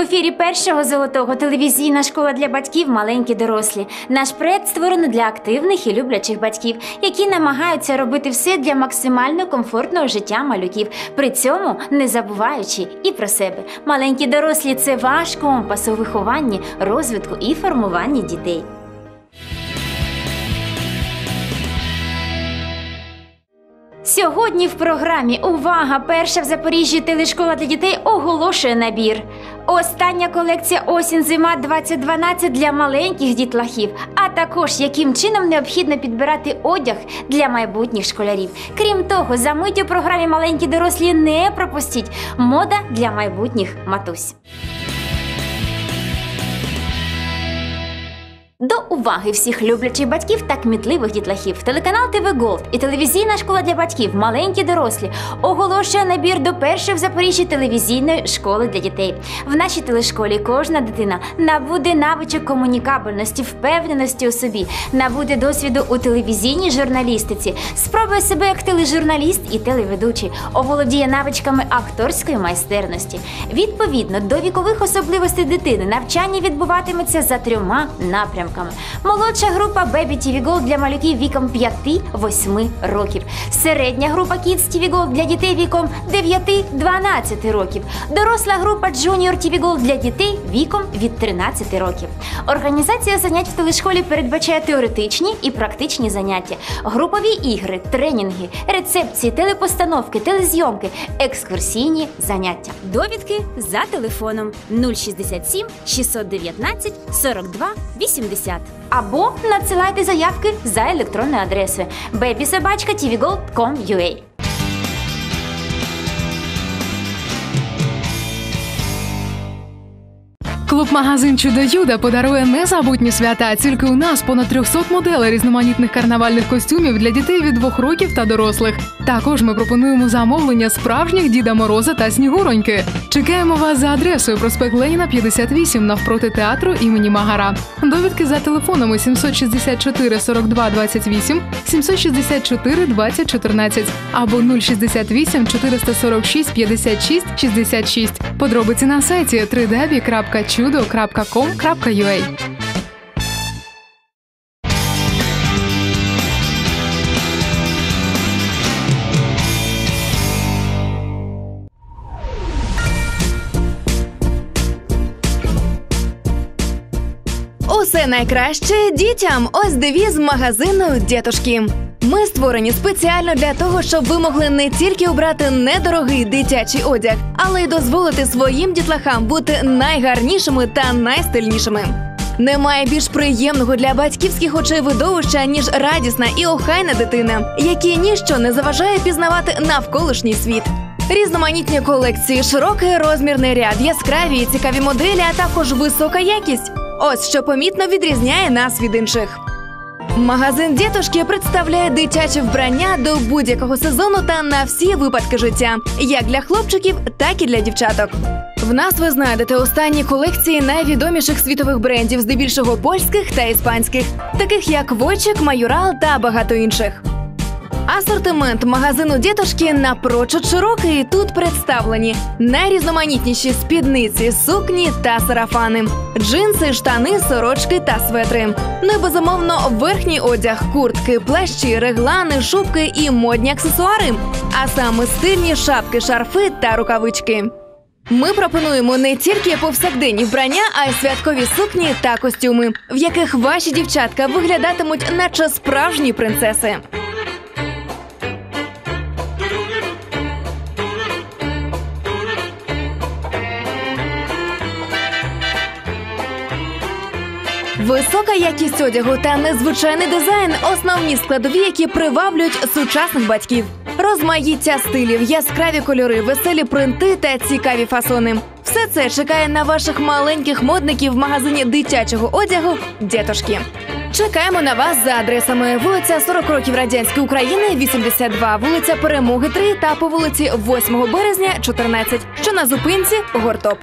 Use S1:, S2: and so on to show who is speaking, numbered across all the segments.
S1: ефірі першого золотого телевізійна школа для батьків маленькі дорослі. Наш проект створено для активних і люблячих батьків, які намагаються робити все для максимально комфортного життя малюків, при цьому не забуваючи і про себе. Маленькі дорослі це ваш компас у вихованні, розвитку і формуванні дітей. Сьогодні в програмі Увага! Перша в Запоріжжі телешкола для дітей оголошує набір. Остання колекція осінь зима 2012 для маленьких дітлахів, а також яким чином необхідно підбирати одяг для майбутніх школярів. Крім того, за мить у програмі маленькі дорослі не пропустіть мода для майбутніх матусь. Уваги всіх люблячих батьків та кмітливих дітлахів. Телеканал ТВ Голд і телевізійна школа для батьків Маленькі дорослі оголошує набір до першої в Запоріжжі телевізійної школи для дітей. В нашій телешколі кожна дитина набуде навичок комунікабельності, впевненості у собі, набуде досвіду у телевізійній журналістиці, спробує себе як тележурналіст і телеведучий, оволодіє навичками акторської майстерності. Відповідно до вікових особливостей дитини навчання відбуватиметься за трьома напрямками. Молодша група Baby TV Gold для малюків віком 5-8 років. Середня група Kids TV Gold для дітей віком 9-12 років. Доросла група Junior TV Gold для дітей віком від 13 років. Організація занять в телешколі передбачає теоретичні і практичні заняття, групові ігри, тренінги, рецепції, телепостановки, телезйомки, екскурсійні заняття. Довідки за телефоном 067 619 42 80 або надсилайте заявки за електронною адресою babysobachka.tvgold.com.ua
S2: Клуб-магазин Чудо Юда подарує незабутні свята. Тільки у нас понад 300 моделей різноманітних карнавальних костюмів для дітей від двох років та дорослих. Також ми пропонуємо замовлення справжніх Діда Мороза та Снігуроньки. Чекаємо вас за адресою проспект Леніна 58 навпроти театру імені Магара. Довідки за телефонами 764 42 28, 764 20 14 або 068 446 56 66. Подробиці на сайті www.chudo.com.ua
S3: Усе найкраще дітям. Ось девіз магазину Дєтушки. Ми створені спеціально для того, щоб ви могли не тільки обрати недорогий дитячий одяг, але й дозволити своїм дітлахам бути найгарнішими та найстильнішими. Немає більш приємного для батьківських очей видовища, ніж радісна і охайна дитина, якій ніщо не заважає пізнавати навколишній світ. Різноманітні колекції, широкий розмірний ряд, яскраві і цікаві моделі, а також висока якість. Ось що помітно відрізняє нас від інших. Магазин дітушки представляє дитяче вбрання до будь-якого сезону та на всі випадки життя, як для хлопчиків, так і для дівчаток. В нас ви знайдете останні колекції найвідоміших світових брендів, здебільшого польських та іспанських, таких як Вочек, Майорал та багато інших. Асортимент магазину дітушки напрочуд широкий. Тут представлені найрізноманітніші спідниці, сукні та сарафани, джинси, штани, сорочки та светри. Ну і безумовно верхній одяг, куртки, плащі, реглани, шубки і модні аксесуари, а саме стильні шапки, шарфи та рукавички. Ми пропонуємо не тільки повсякденні вбрання, а й святкові сукні та костюми, в яких ваші дівчатка виглядатимуть, наче справжні принцеси. Висока якість одягу та незвичайний дизайн основні складові, які приваблюють сучасних батьків. Розмаїття стилів, яскраві кольори, веселі принти та цікаві фасони. Все це чекає на ваших маленьких модників в магазині дитячого одягу Дєтошки. Чекаємо на вас за адресами вулиця 40 років радянської України, 82, вулиця Перемоги 3 та по вулиці 8 березня, 14, що на зупинці Гортоп.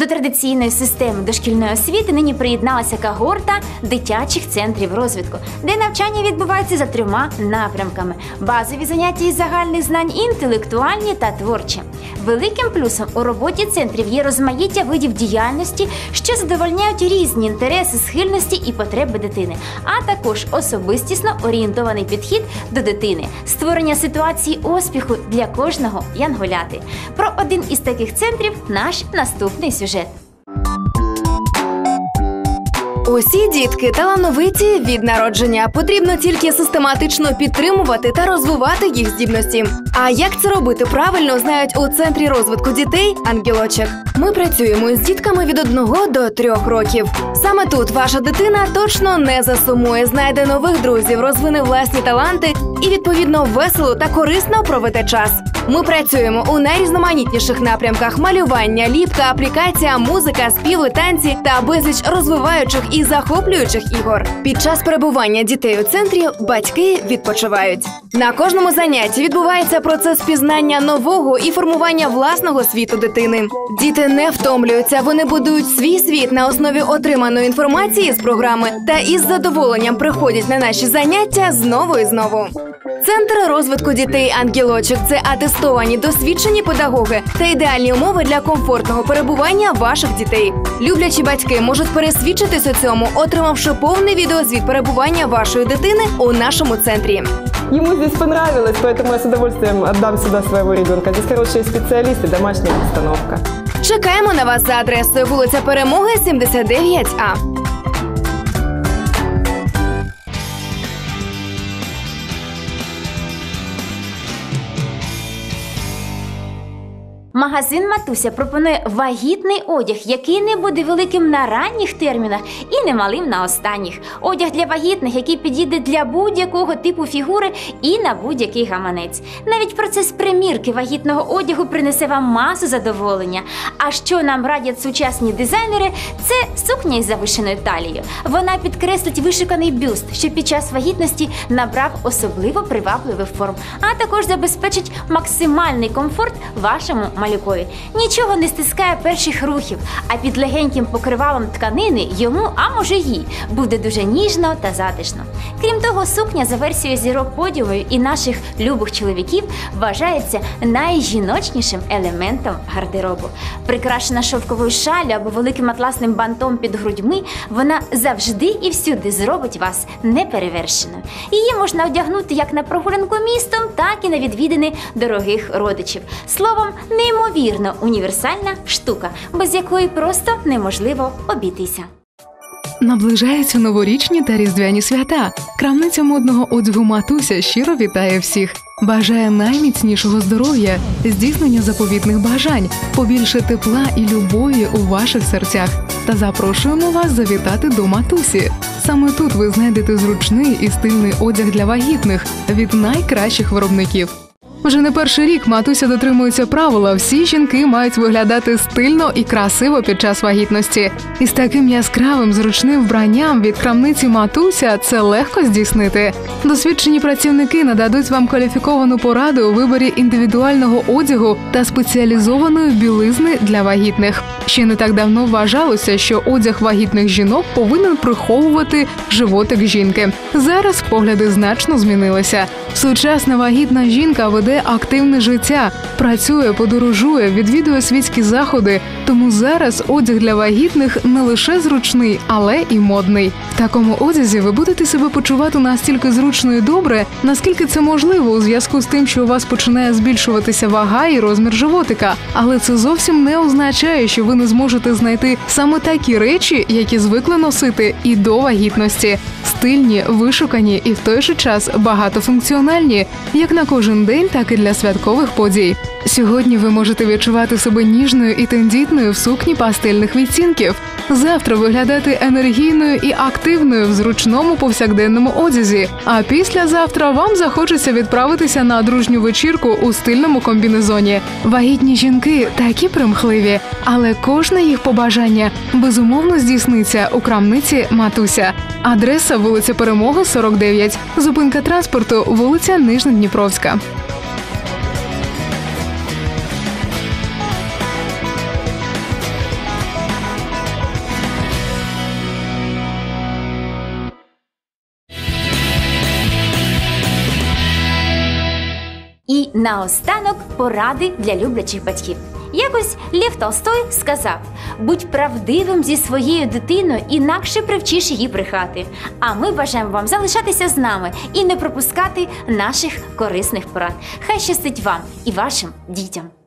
S1: До традиційної системи дошкільної освіти нині приєдналася когорта дитячих центрів розвитку, де навчання відбувається за трьома напрямками: базові заняття із загальних знань, інтелектуальні та творчі. Великим плюсом у роботі центрів є розмаїття видів діяльності, що задовольняють різні інтереси, схильності і потреби дитини, а також особистісно орієнтований підхід до дитини, створення ситуації успіху для кожного янголяти. Про один із таких центрів наш наступний сюжет сюжет.
S3: Усі дітки талановиті від народження. Потрібно тільки систематично підтримувати та розвивати їх здібності. А як це робити правильно, знають у центрі розвитку дітей ангелочок. Ми працюємо з дітками від 1 до 3 років. Саме тут ваша дитина точно не засумує, знайде нових друзів, розвине власні таланти і відповідно весело та корисно проведе час. Ми працюємо у найрізноманітніших напрямках: малювання, ліпка, аплікація, музика, співи, танці та безліч розвиваючих і захоплюючих ігор. Під час перебування дітей у центрі батьки відпочивають. На кожному занятті відбувається процес пізнання нового і формування власного світу дитини. Діти не втомлюються, вони будують свій світ на основі отриманої інформації з програми та із задоволенням приходять на наші заняття знову і знову. Центр розвитку дітей ангелочок це атестовані досвідчені педагоги та ідеальні умови для комфортного перебування ваших дітей. Люблячі батьки можуть пересвідчитись у цьому, отримавши повний відеозвіт перебування вашої дитини у нашому центрі.
S4: Ему здесь понравилось, поэтому я с удовольствием отдам сюда своего ребенка. Здесь хорошие специалисты, домашняя обстановка.
S3: Чекаємо на вас за адресою вулиця Перемоги, 79А.
S1: Магазин Матуся пропонує вагітний одяг, який не буде великим на ранніх термінах і немалим на останніх. Одяг для вагітних, який підійде для будь-якого типу фігури і на будь-який гаманець. Навіть процес примірки вагітного одягу принесе вам масу задоволення. А що нам радять сучасні дизайнери, це сукня із завишеною талією. Вона підкреслить вишиканий бюст, що під час вагітності набрав особливо привабливих форм, а також забезпечить максимальний комфорт вашому малюкові. Нічого не стискає перших рухів, а під легеньким покривалом тканини йому, а може їй, буде дуже ніжно та затишно. Крім того, сукня за версією зірок подіуму і наших любих чоловіків вважається найжіночнішим елементом гардеробу. Прикрашена шовковою шалю або великим атласним бантом під грудьми, вона завжди і всюди зробить вас неперевершеною. Її можна одягнути як на прогулянку містом, так і на відвідини дорогих родичів. Словом, неймовірно універсальна штука, без якої просто неможливо обійтися.
S2: Наближаються новорічні та різдвяні свята. Крамниця модного одягу Матуся щиро вітає всіх. Бажає найміцнішого здоров'я, здійснення заповітних бажань, побільше тепла і любові у ваших серцях. Та запрошуємо вас завітати до матусі. Саме тут ви знайдете зручний і стильний одяг для вагітних від найкращих виробників. Вже не перший рік матуся дотримується правила. Всі жінки мають виглядати стильно і красиво під час вагітності. І з таким яскравим зручним вбранням від крамниці матуся це легко здійснити. Досвідчені працівники нададуть вам кваліфіковану пораду у виборі індивідуального одягу та спеціалізованої білизни для вагітних. Ще не так давно вважалося, що одяг вагітних жінок повинен приховувати животик жінки. Зараз погляди значно змінилися. Сучасна вагітна жінка веде активне життя, працює, подорожує, відвідує світські заходи. Тому зараз одяг для вагітних не лише зручний, але і модний. В такому одязі ви будете себе почувати настільки зручно і добре, наскільки це можливо у зв'язку з тим, що у вас починає збільшуватися вага і розмір животика. Але це зовсім не означає, що ви не зможете знайти саме такі речі, які звикли носити і до вагітності. Стильні, вишукані і в той же час багатофункціональні, як на кожен день, так і для святкових подій. Сьогодні ви можете відчувати себе ніжною і тендітною в сукні пастельних відцінків. Завтра виглядати енергійною і активною в зручному повсякденному одязі. А післязавтра вам захочеться відправитися на дружню вечірку у стильному комбінезоні. Вагітні жінки такі примхливі, але кожне їх побажання безумовно здійсниться у крамниці Матуся. Адреса вулиця Перемоги, 49, зупинка транспорту, вулиця Нижньодніпровська.
S1: Наостанок поради для люблячих батьків. Якось Лев Толстой сказав: будь правдивим зі своєю дитиною, інакше привчиш її брехати. А ми бажаємо вам залишатися з нами і не пропускати наших корисних порад. Хай щастить вам і вашим дітям.